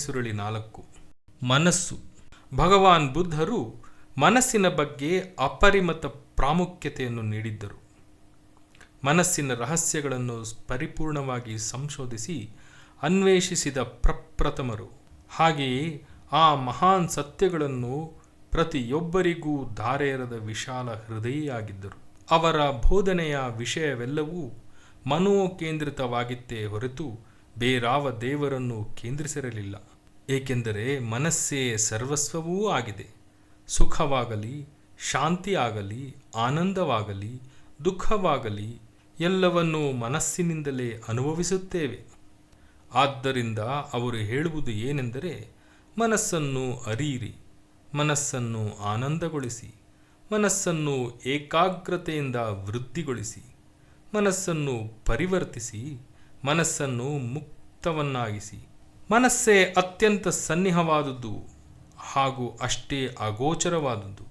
ಮಣಿಸುರಳಿ ನಾಲ್ಕು. ಮನಸ್ಸು. ಭಗವಾನ್ ಬುದ್ಧರು ಮನಸ್ಸಿನ ಬಗ್ಗೆ ಅಪರಿಮತ ಪ್ರಾಮುಖ್ಯತೆಯನ್ನು ನೀಡಿದ್ದರು. ಮನಸ್ಸಿನ ರಹಸ್ಯಗಳನ್ನು ಪರಿಪೂರ್ಣವಾಗಿ ಸಂಶೋಧಿಸಿ ಅನ್ವೇಷಿಸಿದ ಪ್ರಪ್ರಥಮರು. ಹಾಗೆಯೇ ಆ ಮಹಾನ್ ಸತ್ಯಗಳನ್ನು ಪ್ರತಿಯೊಬ್ಬರಿಗೂ ಧಾರೆಯರದ ವಿಶಾಲ ಹೃದಯಿಯಾಗಿದ್ದರು. ಅವರ ಬೋಧನೆಯ ವಿಷಯವೆಲ್ಲವೂ ಮನೋಕೇಂದ್ರಿತವಾಗಿತ್ತೇ ಹೊರತು ಬೇರಾವ ದೇವರನ್ನು ಕೇಂದ್ರಿಸಿರಲಿಲ್ಲ. ಏಕೆಂದರೆ ಮನಸ್ಸೇ ಸರ್ವಸ್ವವೂ ಆಗಿದೆ. ಸುಖವಾಗಲಿ, ಶಾಂತಿಯಾಗಲಿ, ಆನಂದವಾಗಲಿ, ದುಃಖವಾಗಲಿ ಎಲ್ಲವನ್ನೂ ಮನಸ್ಸಿನಿಂದಲೇ ಅನುಭವಿಸುತ್ತೇವೆ. ಆದ್ದರಿಂದ ಅವರು ಹೇಳುವುದು ಏನೆಂದರೆ, ಮನಸ್ಸನ್ನು ಅರಿಯಿರಿ, ಮನಸ್ಸನ್ನು ಆನಂದಗೊಳಿಸಿ, ಮನಸ್ಸನ್ನು ಏಕಾಗ್ರತೆಯಿಂದ ವೃದ್ಧಿಗೊಳಿಸಿ, ಮನಸ್ಸನ್ನು ಪರಿವರ್ತಿಸಿ, ಮನಸ್ಸನ್ನು ಮುಕ್ತವನ್ನಾಗಿಸಿ ಮನಸ್ಸೇ ಅತ್ಯಂತ ಸನ್ನಿಹವಾದದ್ದು ಹಾಗೂ ಅಷ್ಟೇ ಅಗೋಚರವಾದದ್ದು.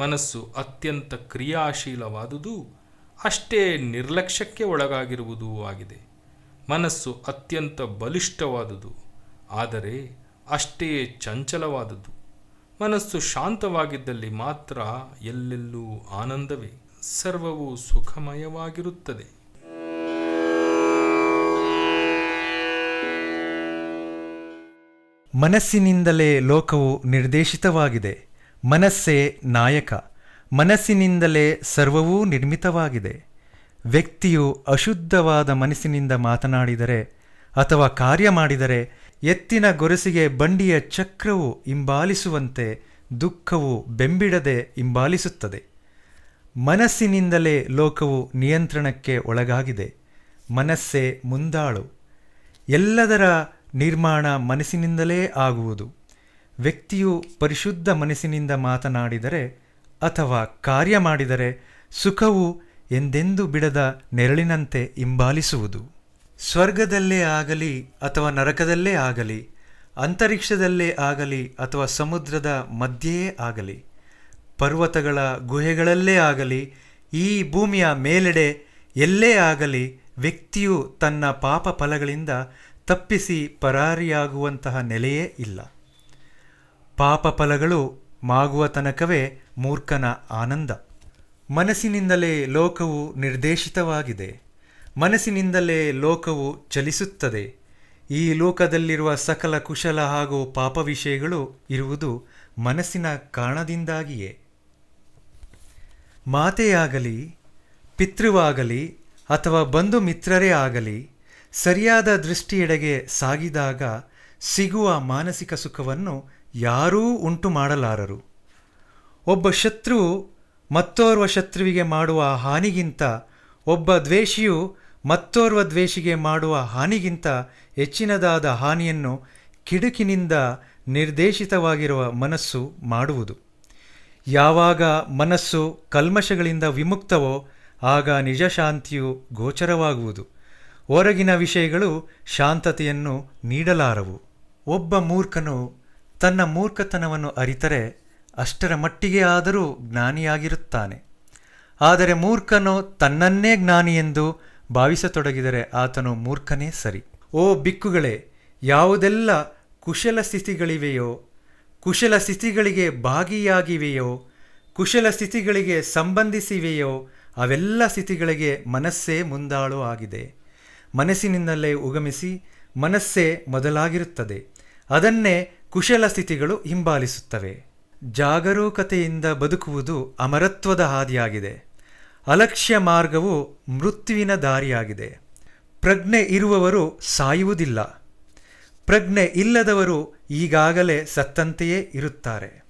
ಮನಸ್ಸು ಅತ್ಯಂತ ಕ್ರಿಯಾಶೀಲವಾದುದು, ಅಷ್ಟೇ ನಿರ್ಲಕ್ಷ್ಯಕ್ಕೆ ಒಳಗಾಗಿರುವುದೂ ಆಗಿದೆ. ಮನಸ್ಸು ಅತ್ಯಂತ ಬಲಿಷ್ಠವಾದುದು, ಆದರೆ ಅಷ್ಟೇ ಚಂಚಲವಾದುದು ಮನಸ್ಸು ಶಾಂತವಾಗಿದ್ದಲ್ಲಿ ಮಾತ್ರ ಎಲ್ಲೆಲ್ಲೂ ಆನಂದವೇ, ಸರ್ವವು ಸುಖಮಯವಾಗಿರುತ್ತದೆ. ಮನಸ್ಸಿನಿಂದಲೇ ಲೋಕವು ನಿರ್ದೇಶಿತವಾಗಿದೆ. ಮನಸ್ಸೇ ನಾಯಕ. ಮನಸ್ಸಿನಿಂದಲೇ ಸರ್ವವೂ ನಿರ್ಮಿತವಾಗಿದೆ. ವ್ಯಕ್ತಿಯು ಅಶುದ್ಧವಾದ ಮನಸ್ಸಿನಿಂದ ಮಾತನಾಡಿದರೆ ಅಥವಾ ಕಾರ್ಯ ಮಾಡಿದರೆ ಎತ್ತಿನ ಗೊರಸಿಗೆ ಬಂಡಿಯ ಚಕ್ರವು ಹಿಂಬಾಲಿಸುವಂತೆ ದುಃಖವು ಬೆಂಬಿಡದೆ ಹಿಂಬಾಲಿಸುತ್ತದೆ. ಮನಸ್ಸಿನಿಂದಲೇ ಲೋಕವು ನಿಯಂತ್ರಣಕ್ಕೆ ಒಳಗಾಗಿದೆ. ಮನಸ್ಸೇ ಮುಂದಾಳು. ಎಲ್ಲದರ ನಿರ್ಮಾಣ ಮನಸ್ಸಿನಿಂದಲೇ ಆಗುವುದು. ವ್ಯಕ್ತಿಯು ಪರಿಶುದ್ಧ ಮನಸ್ಸಿನಿಂದ ಮಾತನಾಡಿದರೆ ಅಥವಾ ಕಾರ್ಯ ಮಾಡಿದರೆ ಸುಖವು ಎಂದೆಂದೂ ಬಿಡದ ನೆರಳಿನಂತೆ ಹಿಂಬಾಲಿಸುವುದು. ಸ್ವರ್ಗದಲ್ಲೇ ಆಗಲಿ ಅಥವಾ ನರಕದಲ್ಲೇ ಆಗಲಿ, ಅಂತರಿಕ್ಷದಲ್ಲೇ ಆಗಲಿ ಅಥವಾ ಸಮುದ್ರದ ಮಧ್ಯೆಯೇ ಆಗಲಿ, ಪರ್ವತಗಳ ಗುಹೆಗಳಲ್ಲೇ ಆಗಲಿ, ಈ ಭೂಮಿಯ ಮೇಲೆಡೆ ಎಲ್ಲೇ ಆಗಲಿ ವ್ಯಕ್ತಿಯು ತನ್ನ ಪಾಪ ಫಲಗಳಿಂದ ತಪ್ಪಿಸಿ ಪರಾರಿಯಾಗುವಂತಹ ನೆಲೆಯೇ ಇಲ್ಲ. ಪಾಪ ಫಲಗಳು ಮಾಗುವ ತನಕವೇ ಮೂರ್ಖನ ಆನಂದ. ಮನಸ್ಸಿನಿಂದಲೇ ಲೋಕವು ನಿರ್ದೇಶಿತವಾಗಿದೆ. ಮನಸ್ಸಿನಿಂದಲೇ ಲೋಕವು ಚಲಿಸುತ್ತದೆ. ಈ ಲೋಕದಲ್ಲಿರುವ ಸಕಲ ಕುಶಲ ಹಾಗೂ ಪಾಪ ವಿಷಯಗಳು ಇರುವುದು ಮನಸ್ಸಿನ ಕಾರಣದಿಂದಾಗಿಯೇ. ಮಾತೆಯಾಗಲಿ, ಪಿತೃವಾಗಲಿ ಅಥವಾ ಬಂಧು ಮಿತ್ರರೇ ಆಗಲಿ ಸರಿಯಾದ ದೃಷ್ಟಿಯೆಡೆಗೆ ಸಾಗಿದಾಗ ಸಿಗುವ ಮಾನಸಿಕ ಸುಖವನ್ನು ಯಾರೂ ಉಂಟು ಮಾಡಲಾರರು. ಒಬ್ಬ ಶತ್ರು ಮತ್ತೋರ್ವ ಶತ್ರುವಿಗೆ ಮಾಡುವ ಹಾನಿಗಿಂತ, ಒಬ್ಬ ದ್ವೇಷಿಯು ಮತ್ತೋರ್ವ ದ್ವೇಷಿಗೆ ಮಾಡುವ ಹಾನಿಗಿಂತ ಹೆಚ್ಚಿನದಾದ ಹಾನಿಯನ್ನು ಕಿಡುಕಿನಿಂದ ನಿರ್ದೇಶಿತವಾಗಿರುವ ಮನಸ್ಸು ಮಾಡುವುದು. ಯಾವಾಗ ಮನಸ್ಸು ಕಲ್ಮಶಗಳಿಂದ ವಿಮುಕ್ತವೋ, ಆಗ ನಿಜ ಶಾಂತಿಯು ಗೋಚರವಾಗುವುದು. ಹೊರಗಿನ ವಿಷಯಗಳು ಶಾಂತತೆಯನ್ನು ನೀಡಲಾರವು. ಒಬ್ಬ ಮೂರ್ಖನು ತನ್ನ ಮೂರ್ಖತನವನ್ನು ಅರಿತರೆ ಅಷ್ಟರ ಮಟ್ಟಿಗೆ ಆದರೂ ಜ್ಞಾನಿಯಾಗಿರುತ್ತಾನೆ. ಆದರೆ ಮೂರ್ಖನು ತನ್ನನ್ನೇ ಜ್ಞಾನಿ ಎಂದು ಭಾವಿಸತೊಡಗಿದರೆ ಆತನು ಮೂರ್ಖನೇ ಸರಿ. ಓ ಬಿಕ್ಕುಗಳೇ, ಯಾವುದೆಲ್ಲ ಕುಶಲ ಸ್ಥಿತಿಗಳಿವೆಯೋ, ಕುಶಲ ಸ್ಥಿತಿಗಳಿಗೆ ಭಾಗಿಯಾಗಿವೆಯೋ, ಕುಶಲ ಸ್ಥಿತಿಗಳಿಗೆ ಸಂಬಂಧಿಸಿವೆಯೋ, ಅವೆಲ್ಲ ಸ್ಥಿತಿಗಳಿಗೆ ಮನಸ್ಸೇ ಮುಂದಾಳು ಆಗಿದೆ. ಮನಸ್ಸಿನಿಂದಲೇ ಉಗಮಿಸಿ ಮನಸ್ಸೇ ಮೊದಲಾಗಿರುತ್ತದೆ. ಅದನ್ನೇ ಕುಶಲ ಸ್ಥಿತಿಗಳು ಹಿಂಬಾಲಿಸುತ್ತವೆ. ಜಾಗರೂಕತೆಯಿಂದ ಬದುಕುವುದು ಅಮರತ್ವದ ಹಾದಿಯಾಗಿದೆ. ಅಲಕ್ಷ್ಯ ಮಾರ್ಗವು ಮೃತ್ಯುವಿನ ದಾರಿಯಾಗಿದೆ. ಪ್ರಜ್ಞೆ ಇರುವವರು ಸಾಯುವುದಿಲ್ಲ. ಪ್ರಜ್ಞೆ ಇಲ್ಲದವರು ಈಗಾಗಲೇ ಸತ್ತಂತೆಯೇ ಇರುತ್ತಾರೆ.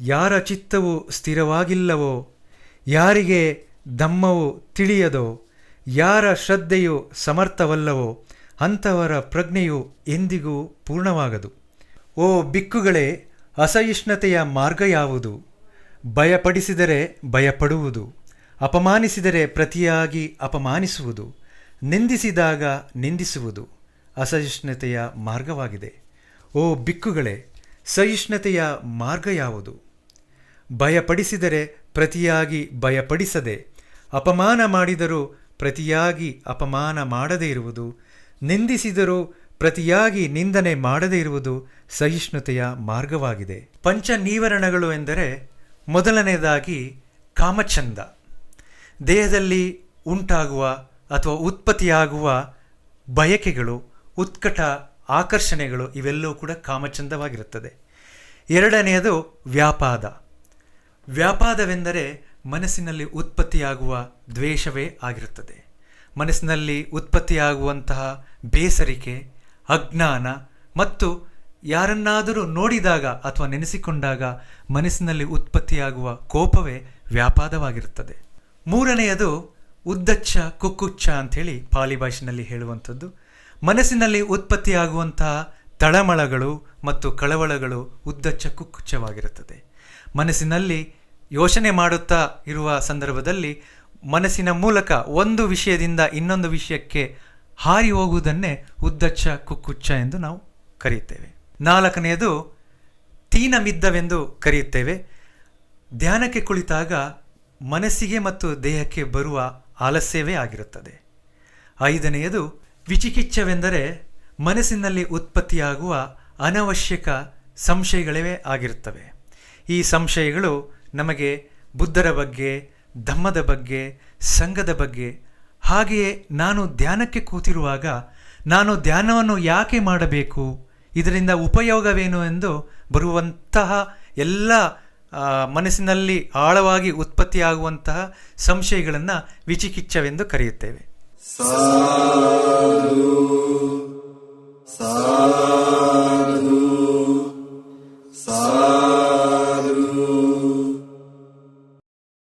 ಯಾರ ಚಿತ್ತವು ಸ್ಥಿರವಾಗಿಲ್ಲವೋ, ಯಾರಿಗೆ ದಮ್ಮವು ತಿಳಿಯದೋ ಯಾರ ಶ್ರದ್ಧೆಯು ಸಮರ್ಥವಲ್ಲವೋ ಅಂಥವರ ಪ್ರಜ್ಞೆಯು ಎಂದಿಗೂ ಪೂರ್ಣವಾಗದು. ಓ ಬಿಕ್ಕುಗಳೇ, ಅಸಹಿಷ್ಣುತೆಯ ಮಾರ್ಗ ಯಾವುದು? ಭಯಪಡಿಸಿದರೆ ಭಯಪಡುವುದು, ಅಪಮಾನಿಸಿದರೆ ಪ್ರತಿಯಾಗಿ ಅಪಮಾನಿಸುವುದು, ನಿಂದಿಸಿದಾಗ ನಿಂದಿಸುವುದು ಅಸಹಿಷ್ಣುತೆಯ ಮಾರ್ಗವಾಗಿದೆ. ಓ ಬಿಕ್ಕುಗಳೇ, ಸಹಿಷ್ಣುತೆಯ ಮಾರ್ಗ ಯಾವುದು? ಭಯಪಡಿಸಿದರೆ ಪ್ರತಿಯಾಗಿ ಭಯಪಡಿಸದೆ, ಅಪಮಾನ ಮಾಡಿದರೂ ಪ್ರತಿಯಾಗಿ ಅಪಮಾನ ಮಾಡದೇ ಇರುವುದು, ನಿಂದಿಸಿದರೂ ಪ್ರತಿಯಾಗಿ ನಿಂದನೆ ಮಾಡದೇ ಇರುವುದು ಸಹಿಷ್ಣುತೆಯ ಮಾರ್ಗವಾಗಿದೆ. ಪಂಚ ನೀವರಣಗಳು ಎಂದರೆ ಮೊದಲನೆಯದಾಗಿ ಕಾಮಚಂದ ದೇಹದಲ್ಲಿ ಉಂಟಾಗುವ ಅಥವಾ ಉತ್ಪತ್ತಿಯಾಗುವ ಬಯಕೆಗಳು, ಉತ್ಕಟ ಆಕರ್ಷಣೆಗಳು ಇವೆಲ್ಲವೂ ಕೂಡ ಕಾಮಚಂದವಾಗಿರುತ್ತದೆ ಎರಡನೆಯದು ವ್ಯಾಪಾದ. ವ್ಯಾಪಾದವೆಂದರೆ ಮನಸ್ಸಿನಲ್ಲಿ ಉತ್ಪತ್ತಿಯಾಗುವ ದ್ವೇಷವೇ ಆಗಿರುತ್ತದೆ. ಮನಸ್ಸಿನಲ್ಲಿ ಉತ್ಪತ್ತಿಯಾಗುವಂತಹ ಬೇಸರಿಕೆ, ಅಜ್ಞಾನ ಮತ್ತು ಯಾರನ್ನಾದರೂ ನೋಡಿದಾಗ ಅಥವಾ ನೆನೆಸಿಕೊಂಡಾಗ ಮನಸ್ಸಿನಲ್ಲಿ ಉತ್ಪತ್ತಿಯಾಗುವ ಕೋಪವೇ ವ್ಯಾಪಾದವಾಗಿರುತ್ತದೆ. ಮೂರನೆಯದು ಉದ್ದಚ್ಚ, ಕುಕ್ಕುಚ್ಚ ಅಂಥೇಳಿ ಪಾಲಿ ಭಾಷೆನಲ್ಲಿ ಹೇಳುವಂಥದ್ದು. ಮನಸ್ಸಿನಲ್ಲಿ ಉತ್ಪತ್ತಿಯಾಗುವಂತಹ ತಳಮಳಗಳು ಮತ್ತು ಕಳವಳಗಳು ಉದ್ದಚ್ಚ, ಕುಕ್ಕುಚ್ಚವಾಗಿರುತ್ತದೆ. ಮನಸ್ಸಿನಲ್ಲಿ ಯೋಚನೆ ಮಾಡುತ್ತಾ ಇರುವ ಸಂದರ್ಭದಲ್ಲಿ ಮನಸ್ಸಿನ ಮೂಲಕ ಒಂದು ವಿಷಯದಿಂದ ಇನ್ನೊಂದು ವಿಷಯಕ್ಕೆ ಹಾರಿ ಹೋಗುವುದನ್ನೇ ಉದ್ದಚ್ಚ ಕುಕ್ಕುಚ್ಚ ಎಂದು ನಾವು ಕರೆಯುತ್ತೇವೆ. ನಾಲ್ಕನೆಯದು, ತೀನಮಿದ್ದವೆಂದು ಕರೆಯುತ್ತೇವೆ. ಧ್ಯಾನಕ್ಕೆ ಕುಳಿತಾಗ ಮನಸ್ಸಿಗೆ ಮತ್ತು ದೇಹಕ್ಕೆ ಬರುವ ಆಲಸ್ಯವೇ ಆಗಿರುತ್ತದೆ. ಐದನೆಯದು ವಿಚಿಕಿಚ್ಛವೆಂದರೆ ಮನಸ್ಸಿನಲ್ಲಿ ಉತ್ಪತ್ತಿಯಾಗುವ ಅನವಶ್ಯಕ ಸಂಶಯಗಳೇ ಆಗಿರುತ್ತವೆ. ಈ ಸಂಶಯಗಳು ನಮಗೆ ಬುದ್ಧರ ಬಗ್ಗೆ, ಧಮ್ಮದ ಬಗ್ಗೆ, ಸಂಘದ ಬಗ್ಗೆ, ಹಾಗೆಯೇ ನಾನು ಧ್ಯಾನಕ್ಕೆ ಕೂತಿರುವಾಗ ನಾನು ಧ್ಯಾನವನ್ನು ಯಾಕೆ ಮಾಡಬೇಕು? ಇದರಿಂದ ಉಪಯೋಗವೇನು ಎಂದು ಬರುವಂತಹ ಎಲ್ಲ ಮನಸ್ಸಿನಲ್ಲಿ ಆಳವಾಗಿ ಉತ್ಪತ್ತಿಯಾಗುವಂತಹ ಸಂಶಯಗಳನ್ನು ವಿಚಿಕಿಚ್ಛವೆಂದು ಕರೆಯುತ್ತೇವೆ.